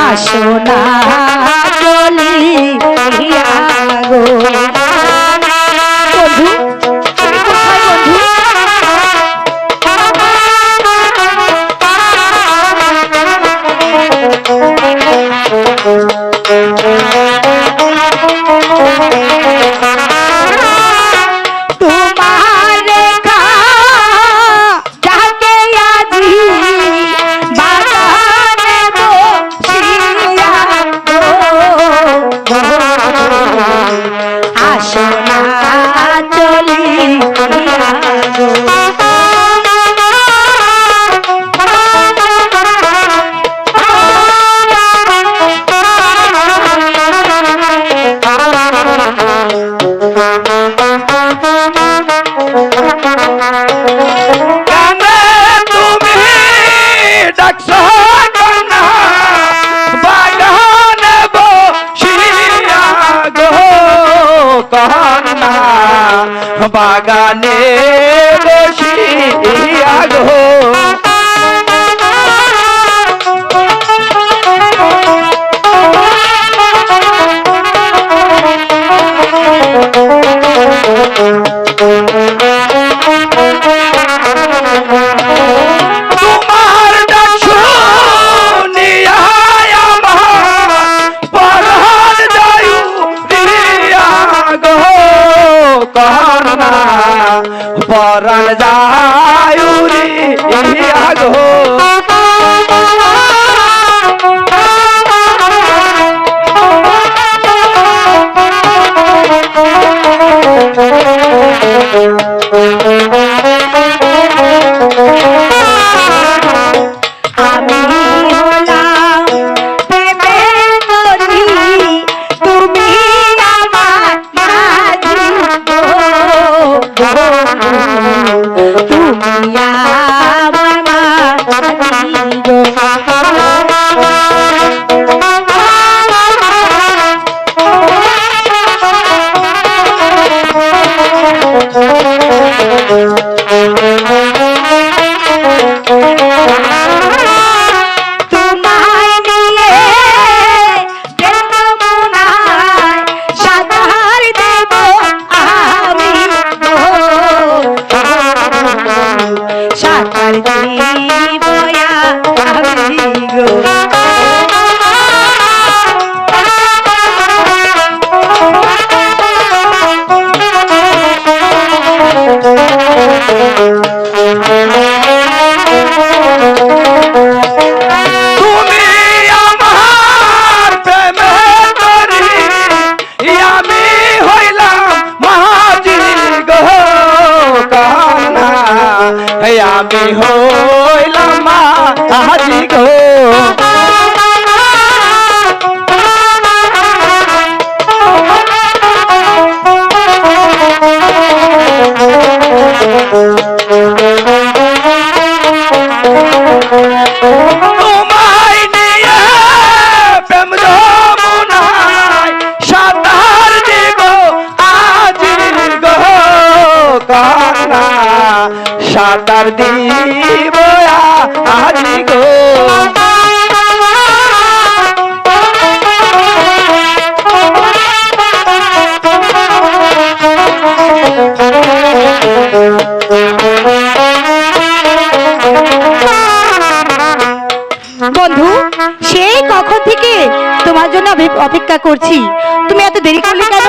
আসো না চলি গো বাগানে বসিয়া গো তোমার ডাক শুনিয়া আমার পরাণ যায়ু দিয়া গো। কহনা Oh, আমি হইলাম হাজি গো। সাঁতার দিব আজি গো। বন্ধু, সেই কখন থেকে তোমার জন্য অপেক্ষা করছি। তুমি এত দেরি করলে কেন?